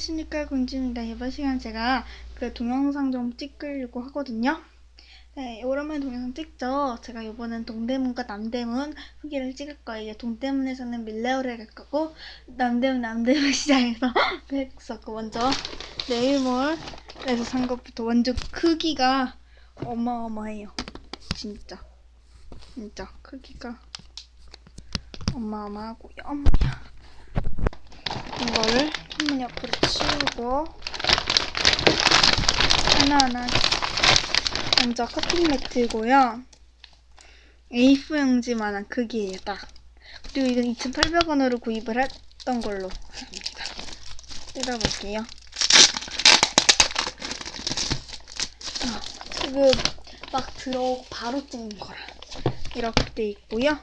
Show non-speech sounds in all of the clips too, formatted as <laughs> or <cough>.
안녕하십니까 공주입니다. 이번 시간 제가 그 동영상 좀 찍으려고 하거든요. 네, 오랜만에 동영상 찍죠. 제가 이번엔 동대문과 남대문 후기를 찍을 거예요. 동대문에서는 밀레오를 갈 거고 남대문 남대문 <laughs> 시장에서 했었고 먼저 네일몰에서 산 것부터 완전 크기가 어마어마해요. 진짜 진짜 크기가 어마어마하고요. 어머야. 이거를 한번 옆으로 치우고 하나하나 먼저 커팅 매트고요. A4 용지만한 크기예요, 딱. 그리고 이건 2,800원으로 구입을 했던 걸로 합니다. 뜯어볼게요. 어, 지금 막 들어오고 바로 찍는 거라 이렇게 돼 있고요.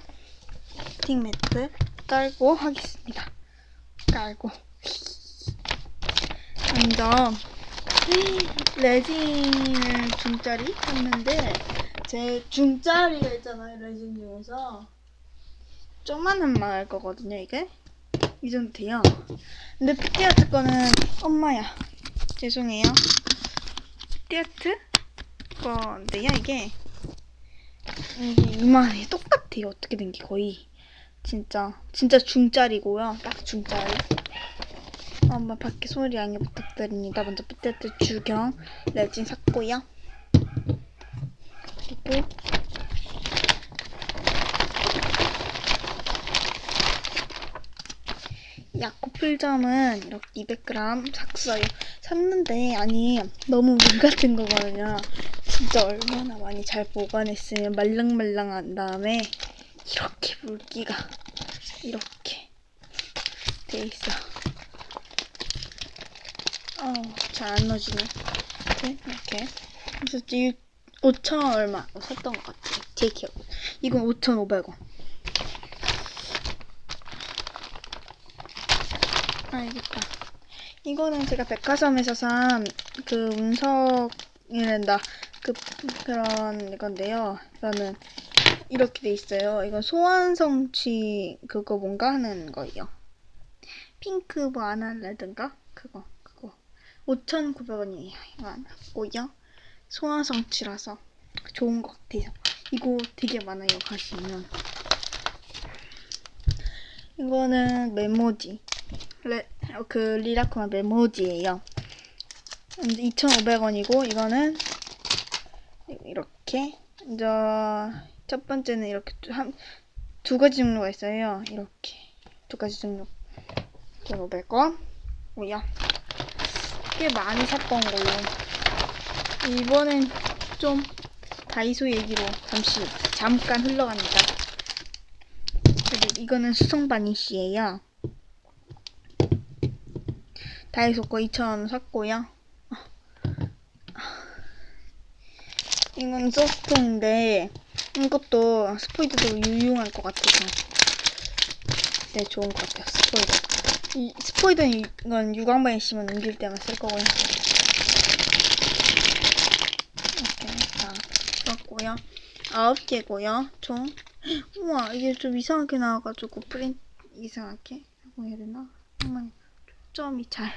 커팅 매트 깔고 하겠습니다. 깔고 먼저 <gasps> 레진을 중짜리 샀는데 제 중짜리가 있잖아요 레진 중에서. 조그만한 말할 거거든요 이게? 이 정도 돼요. 근데 피티아트 거는 엄마야. 죄송해요. 피티아트 건데요 이게. 이게 이만해 똑같아요. 어떻게 된 게 거의. 진짜 진짜 중짜리고요. 딱 중짜리. 엄마 밖에 소리 양해 부탁드립니다. 먼저 삐때트 주경 레진 샀고요. 그리고 야코풀점은 이렇게 200g 샀어요. 샀는데 아니 너무 물 같은 거거든요. 진짜 얼마나 많이 잘 보관했으면 말랑말랑한 다음에 이렇게 물기가 이렇게 돼 있어. 어, 잘 안 넣어지네. 이렇게, 이렇게. 그래서 이 5천 얼마 샀던 것 같아요. 제 기억. 이건 5,500원. 알겠다. 이거는 제가 백화점에서 산 그 운석이란다. 그 그런 건데요. 이거는 이렇게 돼 있어요. 이건 소원 성취 그거 뭔가 하는 거예요. 핑크 뭐 안 할래든가 그거 그거 5,900원이에요. 이거 안 하고요. 소원 성취라서 좋은 것 같아요. 이거 되게 많아요. 가시면 이거는 메모지. 레, 그 리라크마 메모지예요. 2,500원이고 이거는 이렇게 저첫 번째는 이렇게 한, 두 가지 종류가 있어요. 이렇게 두 가지 종류. 이렇게 500원. 뭐야? 꽤 많이 샀던 걸로. 이번엔 좀 다이소 얘기로 잠시 잠깐 흘러갑니다. 이거는 수성 바니쉬예요. 다이소 거 2,000원 샀고요. 이건 소프트인데 이것도 스포이드도 유용할 것 같아서 네 좋은 것 같아요 스포이드 이 스포이드는 이건 유광바에 심은 옮길 때만 쓸 거고요. 이렇게 다 썼고요. 아홉 개고요. 총. 우와 이게 좀 이상하게 나와가지고 프린트 이상하게 하고 해야 되나? 정말 초점이 잘.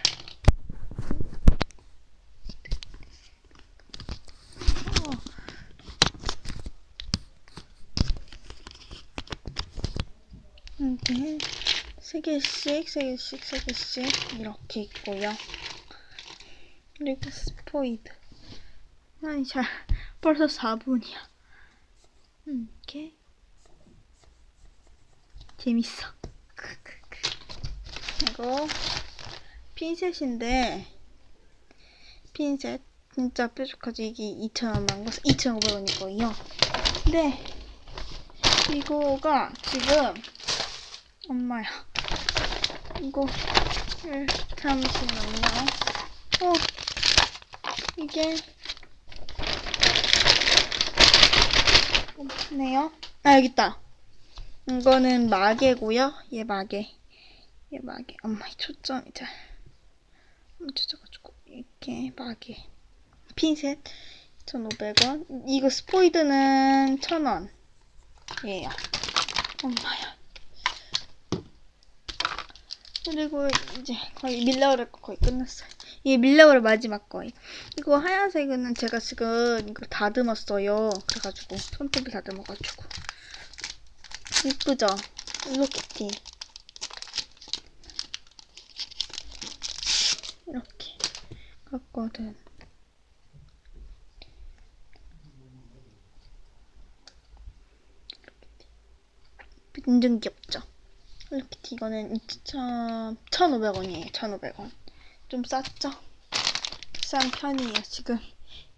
이렇게 세 개씩, 세 개씩, 세 개씩 이렇게 있고요. 그리고 스포이드. 아니 잘 벌써 4분이야. 이렇게 재밌어. <laughs> 그리고 핀셋인데 핀셋 진짜 뾰족하지 이게 2,000원만 거 2,500원이고요. 근데 이거가 지금 엄마야. 이거 잠시만요. 어 이게 없네요. 아 여기 있다. 이거는 마개고요. 얘 마개. 얘 마개. 엄마 이 초점이 잘 멈춰져가지고 이렇게 마개. 핀셋 1,500원. 이거 스포이드는 1,000원. 예요. 엄마야. 그리고 이제 거의 밀레오를 거의 끝났어요. 이게 밀레오를 마지막 거예요. 이거 하얀색은 제가 지금 이거 다듬었어요. 그래가지고 손톱이 다듬어가지고 이쁘죠? 헬로키티 이렇게 갔거든. 완전 귀엽죠? 헬로키티 이거는 2천 1,500원이에요. 1,500원. 좀 쌌죠? 싼 편이에요. 지금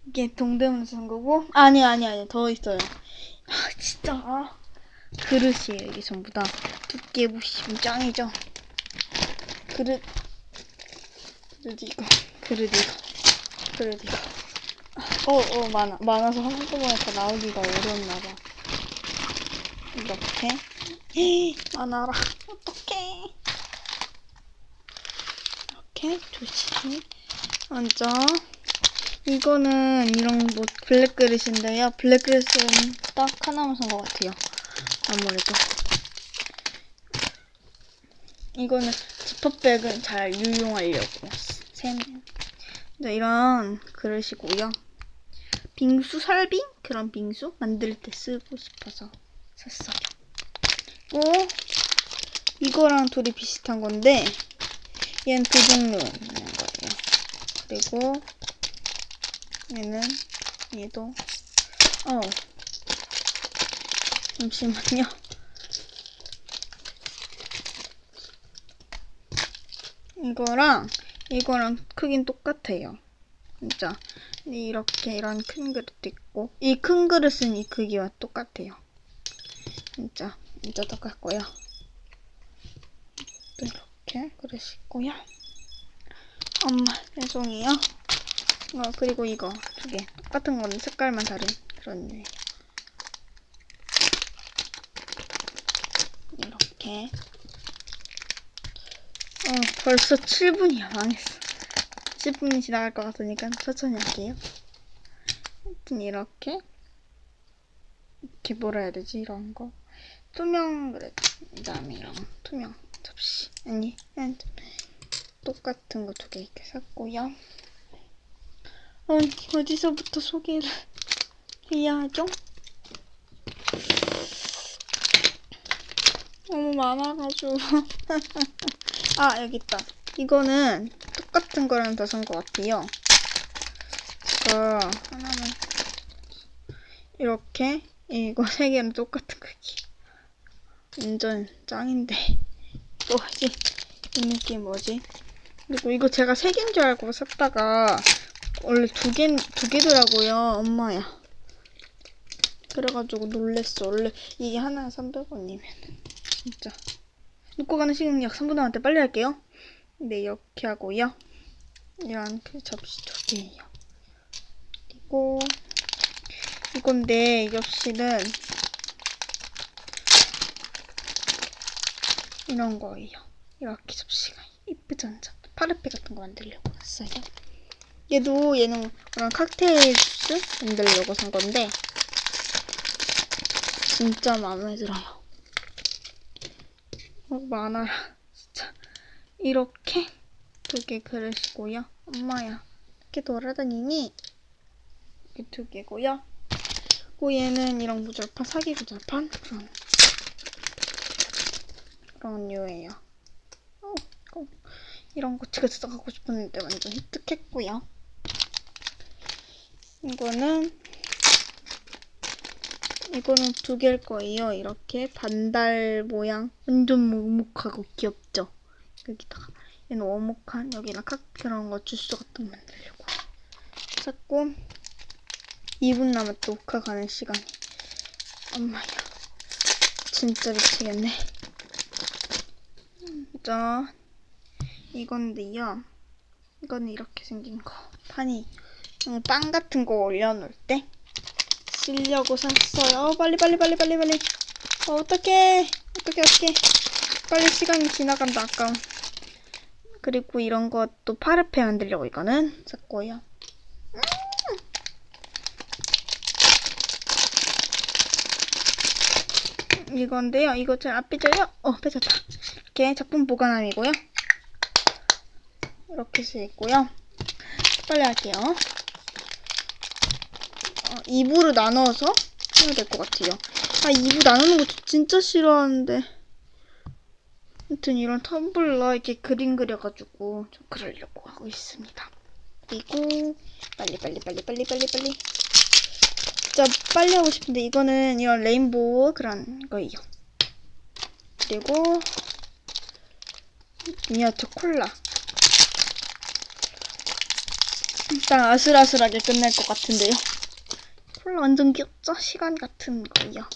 이게 동대문에서 산 거고 아니 아니 아니 더 있어요. 아 진짜 아. 그릇이에요. 이게 전부 다 두께 보시면 짱이죠? 그릇 그릇 이거 그릇 이거 그릇 이거 어어 많아 많아서 한꺼번에 다 나오기가 어려웠나 봐. 이렇게 많아라 어떡해 이렇게 조심히. 앉아 이거는 이런 뭐 블랙 그릇인데요. 블랙 그릇은 딱 하나만 산 것 같아요. 아무래도. 이거는 지퍼백은 잘 유용하려고. 셈 네, 이런 그릇이고요. 빙수 설빙? 그런 빙수? 만들 때 쓰고 싶어서 샀어요. 또 이거랑 둘이 비슷한 건데 얘는 두 종류 있는 거예요. 그리고 얘는 얘도 어 잠시만요. 이거랑 이거랑 크긴 똑같아요. 진짜 이렇게 이런 큰 그릇도 있고 이 큰 그릇은 이 크기와 똑같아요. 진짜 진짜 똑같고요. 또 이렇게 그릇이고요. 엄마 죄송해요. 어 그리고 이거 두 개 똑같은 거는 색깔만 다른 그런 류예요. 이렇게 어 벌써 7분이야 망했어. 10분이 지나갈 것 같으니까 천천히 할게요. 하여튼 이렇게 이렇게 뭐라 해야 되지 이런 거 투명 그릇 그다음에 이런 투명 접시 아니 한 똑같은 거 두 개 이렇게 샀고요. 어, 어디서부터 소개를 해야 하죠? 너무 많아가지고 <laughs> 아 여기 있다. 이거는 똑같은 거랑 더산것 같아요. 이거 하나는 이렇게 이거 세 개는 똑같은 크기. 완전 짱인데 뭐지? 이 느낌 뭐지? 그리고 이거 제가 세 개인 줄 알고 샀다가 원래 두 개, 두 개더라고요. 엄마야. 그래가지고 놀랬어. 원래 이게 하나에 300원이면. 진짜. 놓고 가는 시간 약 3분 남았는데 빨리 할게요. 네, 이렇게 하고요. 이런 그 접시 두 개예요. 그리고 이건데 이 접시는 이런 거예요. 이렇게 접시가 이쁘죠, 완전. 파르페 같은 거 만들려고 샀어요. 얘도 얘는 그런 칵테일 주스 만들려고 산 건데 진짜 마음에 들어요. 어, 많아라. <laughs> 진짜. 이렇게 두 개 그릇이고요. 엄마야, 이렇게 돌아다니니? 이렇게 두 개고요. 그리고 얘는 이런 구절판, 사기 구절판 그런 그런 류예요. 어, 어, 이런 거 제가 진짜 갖고 싶었는데 완전 획득했고요. 이거는 이거는 두 개일 거예요. 이렇게 반달 모양 완전 먹먹하고 귀엽죠. 여기다가 얘는 오목한 여기랑 칵 그런 거 주스 같은 거 만들려고 샀고 2분 남았다 녹화 가는 시간이 엄마야 진짜 미치겠네. 자 이건데요. 이거는 이렇게 생긴 거 판이 음, 빵 같은 거 올려놓을 때 쓰려고 샀어요. 빨리 빨리 빨리 빨리 빨리. 어, 어떡해. 어떡해 어떡해. 빨리 시간이 지나간다 아까워. 그리고 이런 것도 파르페 만들려고 이거는 샀고요. 이건데요. 이거 잘 안 삐져요? 어, 삐졌다. 이렇게 작품 보관함이고요. 이렇게 돼 있고요. 빨리 할게요. 어, 2부로 나눠서 해야 될것 같아요. 아, 2부 나누는 거 진짜 싫어하는데. 아무튼 이런 텀블러 이렇게 그림 그려가지고 좀 그리려고 하고 있습니다. 그리고 빨리 빨리 빨리 빨리 빨리 빨리 진짜 빨리 하고 싶은데 이거는 이런 레인보우 그런 거예요. 그리고 미니어처 콜라. 일단 아슬아슬하게 끝낼 것 같은데요. 콜라 완전 귀엽죠? 시간 같은 거예요.